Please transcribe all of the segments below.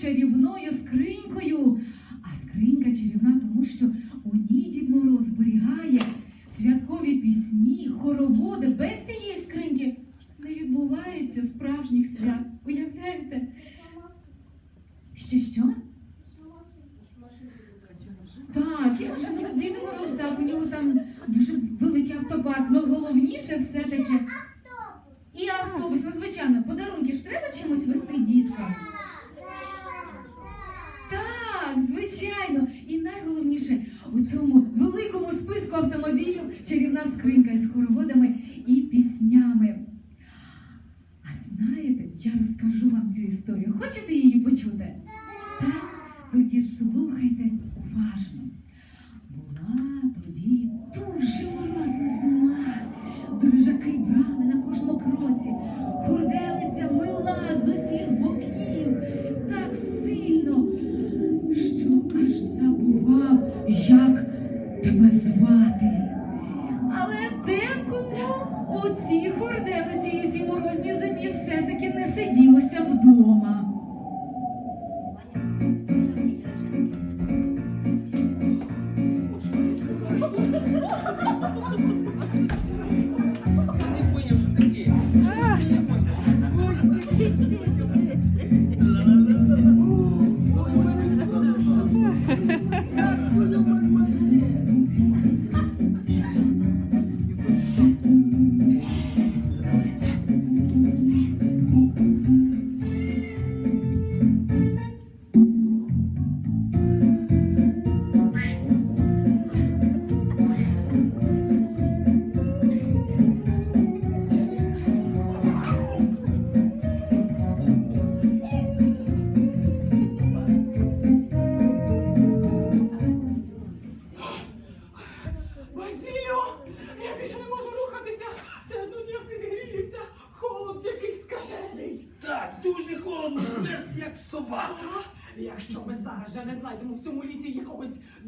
чарівною скринькою. А скринька чарівна, тому що у ній Дід Мороз зберігає святкові пісні, хороводи. Без цієї скриньки не відбувається справжніх свят. Уявляєте? Ще що? Так, і машина, ну, Дід Мороз, так, у нього там дуже великий автопарк, але головніше все-таки. І автобус, ну, звичайно, подарунки ж треба чимось вести діткам. Так, звичайно. І найголовніше у цьому великому списку автомобілів чарівна скринька із хороводами і піснями. А знаєте, я розкажу вам цю історію. Хочете її почути? Так? Тоді слухайте уважно. Була тоді дуже морозна зима. Дрижаки брали на кожному кроці. Хурделиця у цій хурделиці і у морозній зимі все-таки не сиділося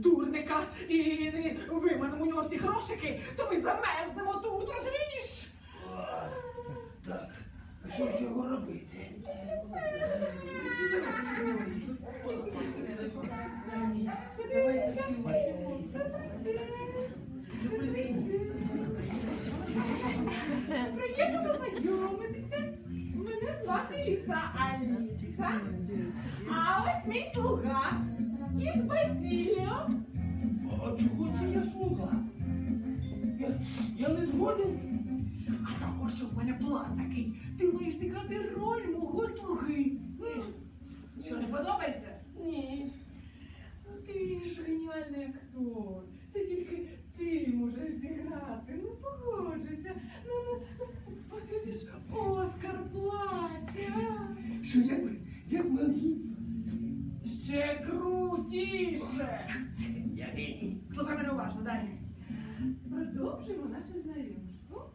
дурника і не виманемо у нього всі грошики, то ми замерзнемо тут, розумієш? Так, а що ж його робити? Кіт Базіліо. А чого це я слуга? Я, я не згоден. А того, що в мене план такий, ти маєш зіграти роль мого слуги. Що не подобається? Ні. Ну ти ж геніальний актор. Це тільки ти можеш зіграти. Ну погоджуйся. Ну, ну, ну, тобі ж Оскар плаче. а? Що як, як Гібсон? Ще крутіше. Я. Слухай мене уважно далі. Продовжуємо наше знайомство.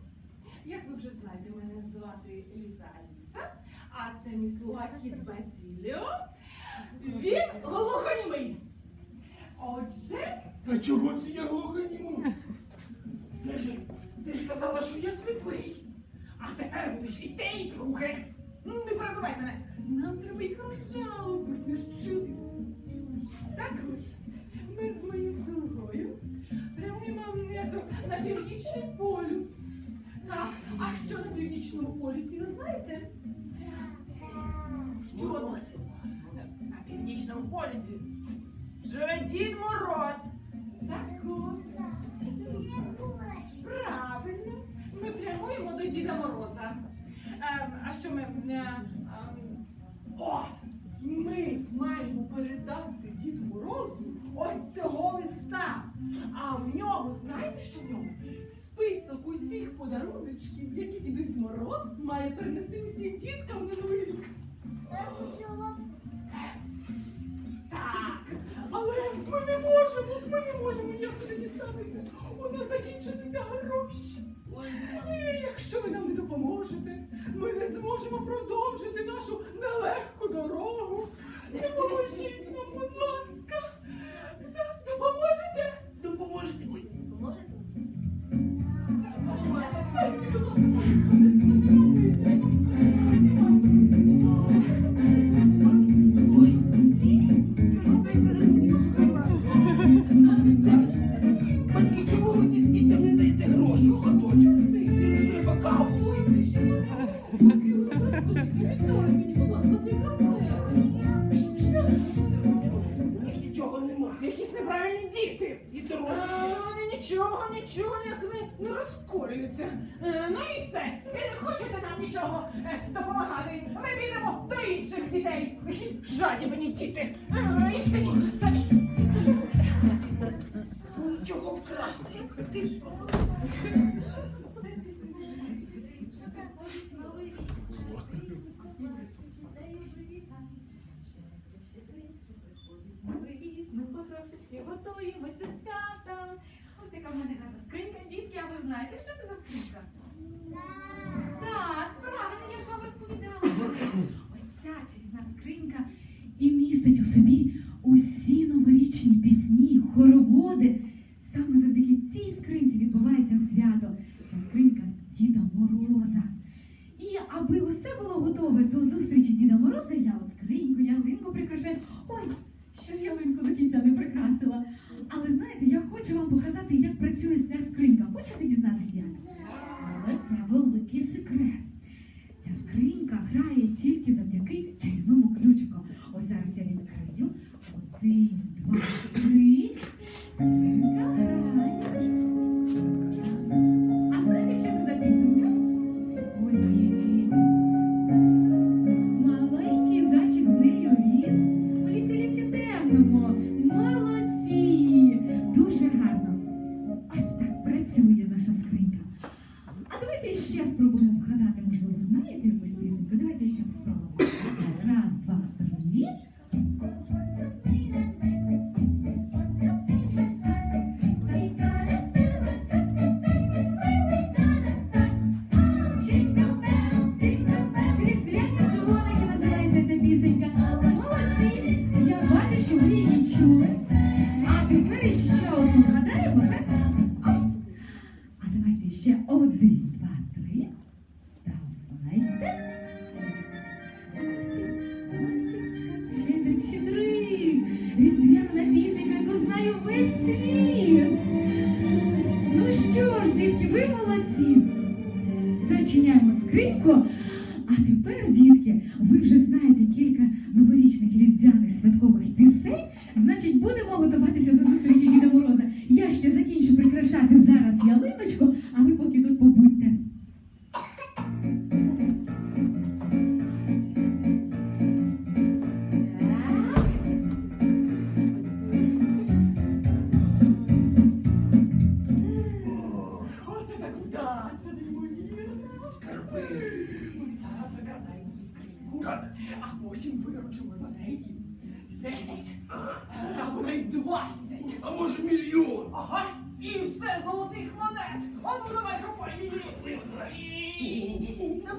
Як ви вже знаєте, мене звати Ліза Аліса, а це мій слуга кіт Базіліо. Він глухонімий. Отже, А чого це я глухоніму? Ти ж, ти ж казала, що я сліпий. а тепер будеш і те, і друге. Ну, Не перебивай мене. Нам треба їх розжалобити, щути. Так, ми з моїм слугою прямуємо на північний полюс. Так, а що на північному полюсі, ви знаєте? Що на, на північному полюсі живе Дід Мороз. Так от. Правильно. Ми прямуємо до Діда Мороза. Ем, а що ми. е, ем, о! Ми ось цього листа. А в ньому, знаєте, що в ньому? Список усіх подаруночків, які дідусь Мороз має принести усім діткам на новий рік. Так, але ми не можемо, ми не можемо ніяк туди дістатися. У нас закінчилися гроші. І якщо ви нам не допоможете, ми не зможемо продовжити нашу нелегку нічого, нічого ніяк не, не розколюються. Е, Ну і все. Ви не хочете нам нічого е, допомагати. Ми підемо до інших дітей. Якісь жадібні діти. Е, І сидіть тут самі. Нічого вкрасти. Ти Ми потрошечки готуємось до свята. Ось яка в мене гарна скринька, дітки, а ви знаєте, що це за скрипка? Так, правильно, я ж вам розповідала. Ось ця чарівна скринька і містить у собі усі новорічні пісні, хороводи. Різдвяна пісенька, яку знає весь світ. Ну що ж, дітки, ви молодці. Зачиняємо скриньку. А тепер, дітки, ви вже знаєте кілька новорічних різдвяних святкових пісень. Значить, будемо готуватися до зустрічі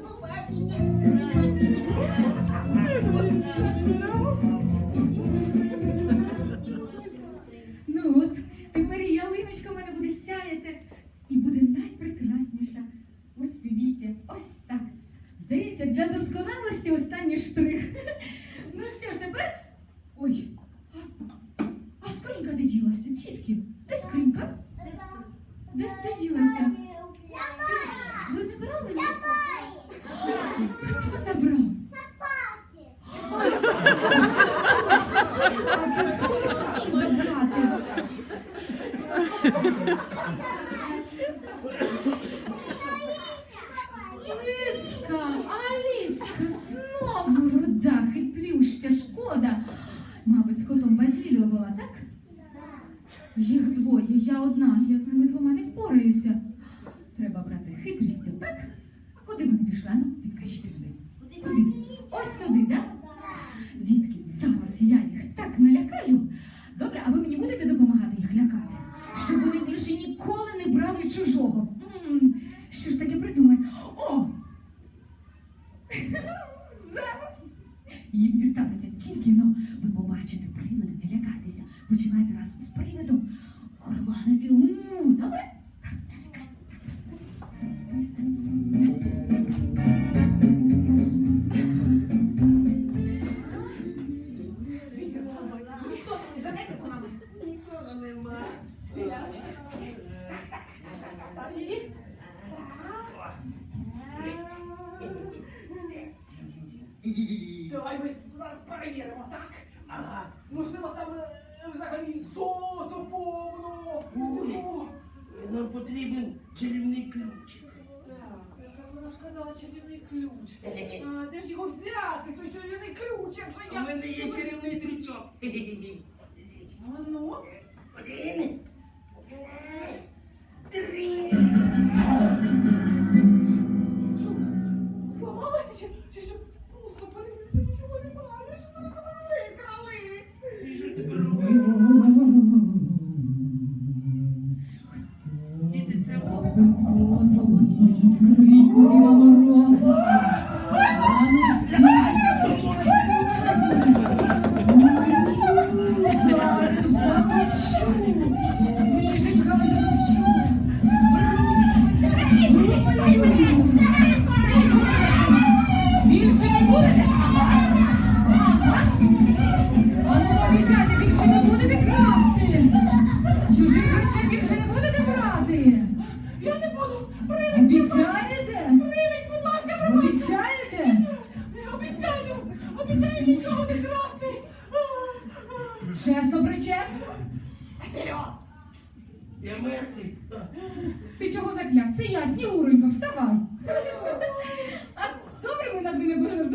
不管今天怎么，今天。З ними двома не впораюся. Треба брати хитрістю, так? А куди вони пішли? Ну, підкажіть мені. Куди? Ось туди, так? Дітки, зараз я їх так налякаю. Добре, а ви мені будете допомагати їх лякати? Щоб вони більше ніколи не брали чужого. Що ж таке придумати? О! Зараз їм дістанеться тільки но ви побачите привида, не лякайтеся. Починайте разом з привидом взагалі золото повно. Ой. всього. Нам потрібен чарівний ключик. Так, вона ж казала чарівний ключ. А, де ж його взяти, той чарівний ключ, як же У я... мене є чарівний трючок. А ну? Один. Три. Скрийку діда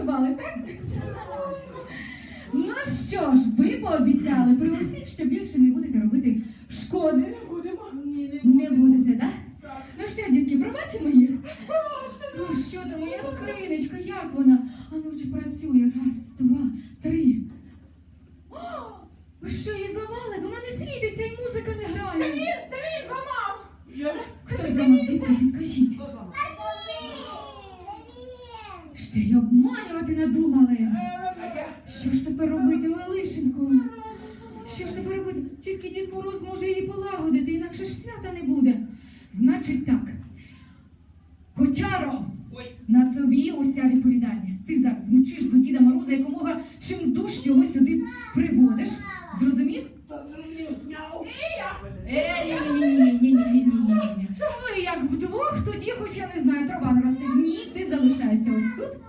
над так? Ну що ж, ви пообіцяли при усіх, що більше не будете робити шкоди. Не будемо! Ні, не Не будете, так? Так. Ну що, дітки, пробачимо їх? Пробачте! Ну що там, моя скринечка, як вона? А ну чи працює? Раз, два, три. О, ви що, її зламали? Вона не світиться і музика не Це грає. він! Це він зламав! Я... Хто зламав, дітки, підкажіть. Хто зламав? Ще й обманювати надумали. Що ж тепер робити, Лелишенько? Що ж тепер робити? Тільки Дід Мороз може її полагодити, інакше ж свята не буде. Значить так. Котяро, на тобі уся відповідальність. Ти зараз мчиш до Діда Мороза якомога чим душ його сюди приводиш. Зрозумів? зрозумів. Е, ні, ні, ні, ні, ні, ні, ні, ні, ні. Ви як вдвох, тоді, хоч я не знаю, трава не росте. Ні, ти залишайся ось тут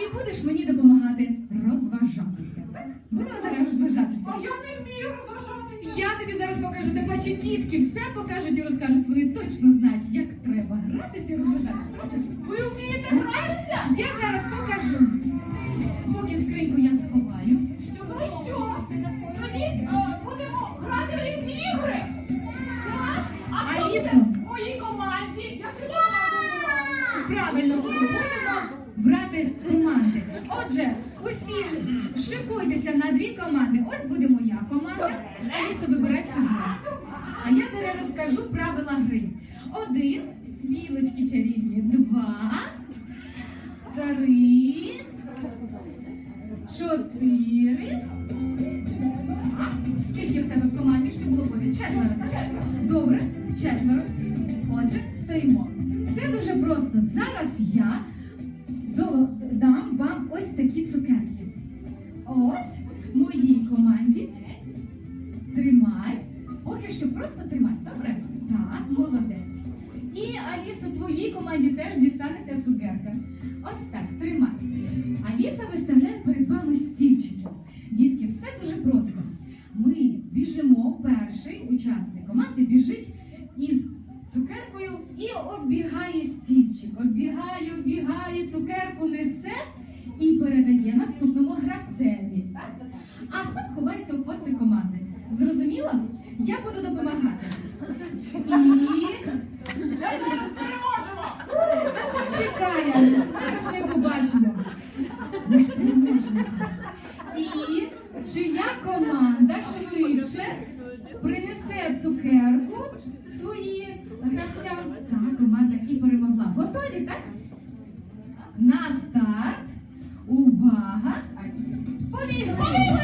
і будеш мені допомагати розважатися. Так? Будемо зараз розважатися. А я не вмію розважатися! Я тобі зараз покажу, та бачі дітки все покажуть і розкажуть. Вони точно знають, як треба гратися і розважатися. Правда? Ви вмієте гратися? Я зараз покажу. Поки скриньку я сховаю. Правильно, будемо брати команди. Отже, усі шикуйтеся на дві команди. Ось буде моя команда. Алісо, вибирай собі. А я зараз розкажу правила гри. Один, білочки чарівні, два, три, чотири. Скільки в тебе в команді, що було повід? Четверо? Добре, четверо. Отже, стоїмо. Все дуже просто. Зараз я дам вам ось такі цукерки. Ось моїй команді. Тримай. Поки що просто тримай. Добре? Так, молодець. І Алісу, твоїй команді теж дістанеться цукерка. Ось так, тримай. Аліса виставляє перед вами стільчики. Дітки, все дуже просто. Ми біжимо, перший учасник команди біжить із цукеркою і оббігає стільчик. Оббігає, оббігає, цукерку несе і передає наступному гравцеві. Так? А сам ховається у хвостик команди. Зрозуміло? Я буду допомагати. І зараз почекай, Аліса, зараз ми побачимо. Ми ж переможемо зараз. І чия команда швидше принесе цукерку свої гравцям. Та команда і перемогла. Готові, так? На старт. Увага! Побігли! Побігли!